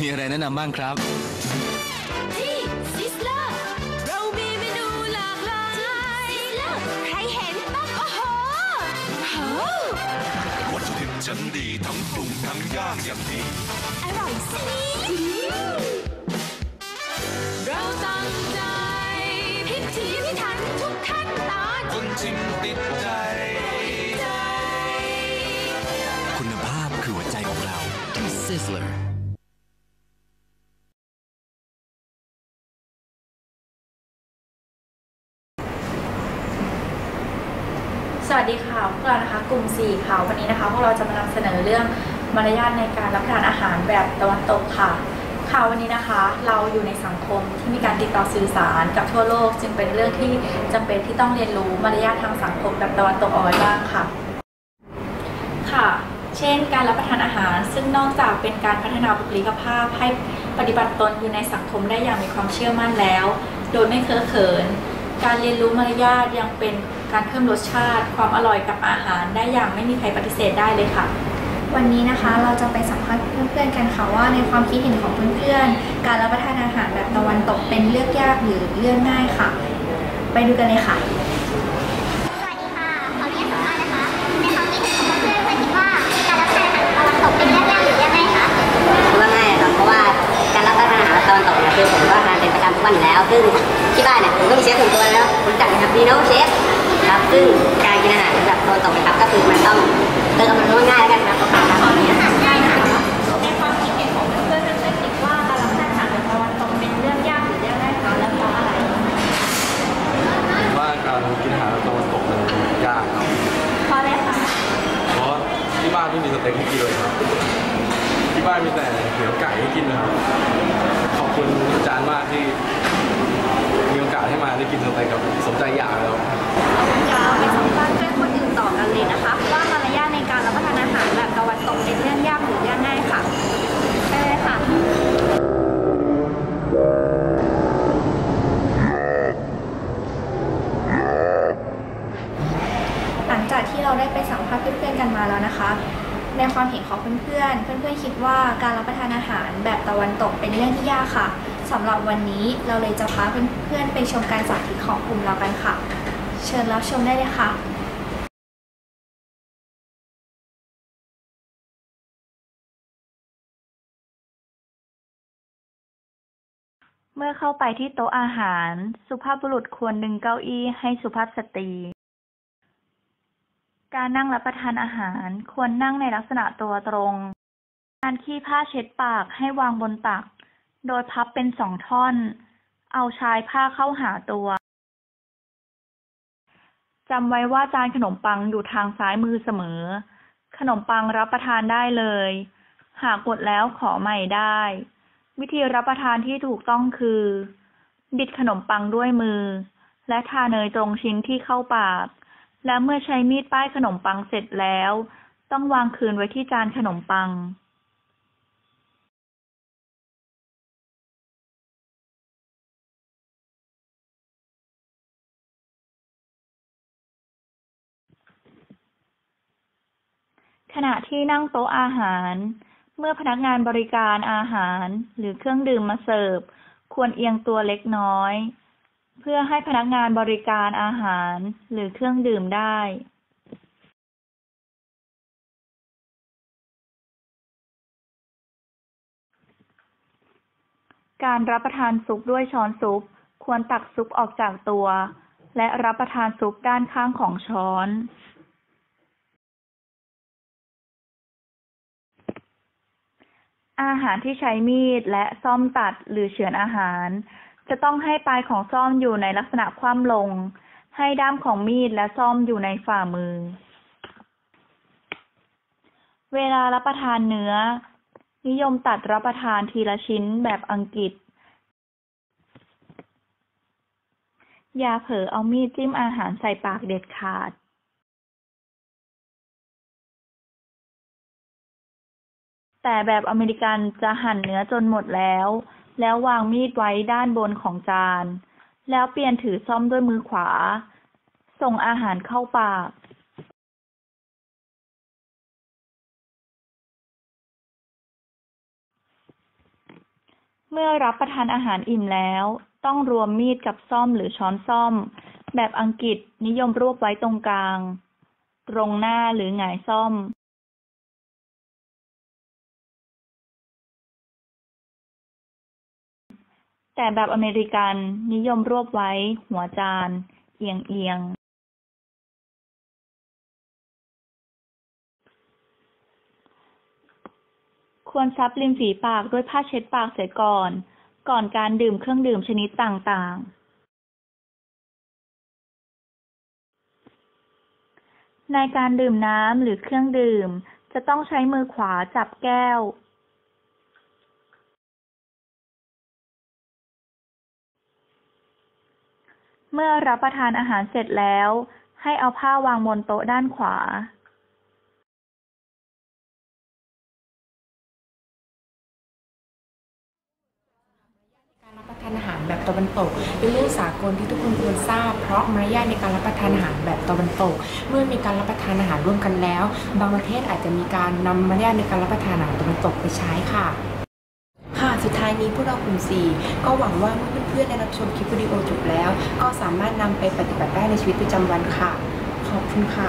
มีอะไรแนะนำบ้างครับ ที่ซิสเลอร์เรามีเมนูหลากหลายซิสเลอร์ใครเห็นบ้างโอ้โหโหวัตถุดิบชั้นดีทั้งปรุงทั้งย่างอย่างดี อร่อยสิเราตั้งใจพิถีพิถันทุกขั้นตอนคนชิมติดใจใจคุณภาพคือหัวใจของเราที่ Sizzler สวัสดีค่ะพวกเรานะคะกลุ่ม 4 ค่ะ วันนี้นะคะพวกเราจะมานำเสนอเรื่องมารยาทในการรับประทานอาหารแบบตะวันตกค่ะค่ะวันนี้นะคะ เราอยู่ในสังคมที่มีการติดต่อสื่อสารกับทั่วโลก จึงเป็นเรื่องที่จำเป็นที่ต้องเรียนรู้มารยาททางสังคมแบบตะวันตกเอาไว้บ้างค่ะ ค่ะ เช่น การรับประทานอาหาร ซึ่งนอกจากเป็นการพัฒนาบุคลิกภาพให้ปฏิบัติตนอยู่ในสังคมได้อย่างมีความเชื่อมั่นแล้ว โดยไม่เคอะเขิน การเรียนรู้มารยาทยังเป็น การเพิ่มรสชาติ ความอร่อยกับอาหารได้อย่างไม่มีใครปฏิเสธได้เลยค่ะ วันนี้นะคะเราจะไปสัมภาษณ์เพื่อนๆกันค่ะว่าในความคิดเห็นของเพื่อนๆ การรับประทานอาหารแบบตะวันตกเป็นเลือกยากหรือเลือกง่ายค่ะ ไปดูกันเลยค่ะสวัสดีค่ะขอเรียนสัมภาษณ์นะคะในความคิดเห็นของเพื่อนๆเพื่อนคิดว่าการรับประทานอาหารตะวันตกเป็นเรื่องยากหรือเรื่องง่ายคะผมว่าง่ายครับเพราะว่าการรับประทานอาหารตะวันตกเนี่ยคือผมก็ทานเป็นประจำทุกวันอยู่แล้ว ซึ่งที่บ้านเนี่ยผมก็มีเชฟส่วนตัวแล้วผมจัดนะครับดีโน่เชฟ ครับ ซึ่งการกินอาหารแบบตะวันตกนะครับก็คือมันต้องเติมมันง่ายๆแล้วกันครับขอบคุณครับง่ายนะคะในความคิดเห็นของเพื่อนๆเพื่อนๆคิดว่าการรับประทานอาหารตะวันตกเป็นเรื่องยากหรือเรื่องง่ายคะและเพราะอะไรผมว่าการกินอาหารตะวันตกมันยากครับเพราะอะไรคะเพราะที่บ้านไม่มีสเต็กให้กินเลยครับ ที่บ้านมีแต่เนียวไก่ให้กินนะครับขอบคุณอาจารย์มากที่ โอกาสให้มาได้กินสเต็กกับสมใจอยากแล้วเราไปสัมภาษณ์เพื่อนคนอื่นต่อกันเลยนะคะ ว่ามารยาทในการรับประทานอาหารแบบตะวันตกเป็นเรื่องยากหรือเรื่องง่ายค่ะไปเลยค่ะหลังจากที่เราได้ไปสัมภาษณ์เพื่อนๆกันมาแล้วนะคะ ในความเห็นของเพื่อนๆเพื่อนๆคิดว่าการรับประทานอาหารแบบตะวันตกเป็นเรื่องที่ยากค่ะ สำหรับวันนี้เราเลยจะพาเพื่อนๆไปชมการสาธิตของกลุ่มเรากันค่ะ เชิญรับชมได้เลยค่ะเมื่อเข้าไปที่โต๊ะอาหาร สุภาพบุรุษควรดึงเก้าอี้ให้สุภาพสตรี การนั่งรับประทานอาหารควรนั่งในลักษณะตัวตรง การขี้ผ้าเช็ดปากให้วางบนตัก โดยพับเป็นสองท่อน เอาชายผ้าเข้าหาตัวจำไว้ว่าจานขนมปังอยู่ทางซ้ายมือเสมอ ขนมปังรับประทานได้เลย หากหมดแล้วขอใหม่ได้ วิธีรับประทานที่ถูกต้องคือ บิดขนมปังด้วยมือ และทาเนยตรงชิ้นที่เข้าปาก และเมื่อใช้มีดป้ายขนมปังเสร็จแล้ว ต้องวางคืนไว้ที่จานขนมปัง ขณะที่นั่งโต๊ะอาหาร เมื่อพนักงานบริการอาหารหรือเครื่องดื่มมาเสิร์ฟ ควรเอียงตัวเล็กน้อย เพื่อให้พนักงานบริการอาหารหรือเครื่องดื่มได้การรับประทานซุปด้วยช้อนซุป ควรตักซุปออกจากตัว และรับประทานซุปด้านข้างของช้อน อาหารที่ใช้มีดและซ่อมตัดหรือเฉือนอาหาร จะต้องให้ปลายของซ่อมอยู่ในลักษณะคว่ำลง ให้ด้ามของมีดและซ่อมอยู่ในฝ่ามือ เวลารับประทานเนื้อ นิยมตัดรับประทานทีละชิ้นแบบอังกฤษ อย่าเผลอเอามีดจิ้มอาหารใส่ปากเด็ดขาด แต่แบบอเมริกันจะหั่นเนื้อจนหมดแล้ว แล้ววางมีดไว้ด้านบนของจาน แล้วเปลี่ยนถือซ่อมด้วยมือขวา ส่งอาหารเข้าปากเมื่อรับประทานอาหารอิ่มแล้ว ต้องรวมมีดกับซ่อมหรือช้อนซ่อม แบบอังกฤษนิยมรวบไว้ตรงกลาง ตรงหน้าหรือหงายซ่อม แต่แบบอเมริกันนิยมรวบไว้ หัวจาน เอียงเอียงๆควรซับริมฝีปากด้วยผ้าเช็ดปากเสียก่อน ก่อนการดื่มเครื่องดื่มชนิดต่างๆ ในการดื่มน้ำหรือเครื่องดื่ม จะต้องใช้มือขวาจับแก้ว เมื่อรับประทานอาหารเสร็จแล้ว ให้เอาผ้าวางบนโต๊ะด้านขวาการรับประทานอาหารแบบตะวันตก เป็นเรื่องสากลที่ทุกคนควรทราบ เพราะมารยาทในการรับประทานอาหารแบบตะวันตก เมื่อมีการรับประทานอาหารร่วมกันแล้ว บางประเทศอาจจะมีการนำมารยาทในการรับประทานอาหารตะวันตกไปใช้ค่ะายนี้พวกเรากลุ่ม 4 ก็หวังว่าเมื่อเพื่อนๆได้รับชมคลิปวิดีโอจบแล้ว ก็สามารถนำไปปฏิบัติได้ในชีวิตประจำวันค่ะ ขอบคุณค่ะ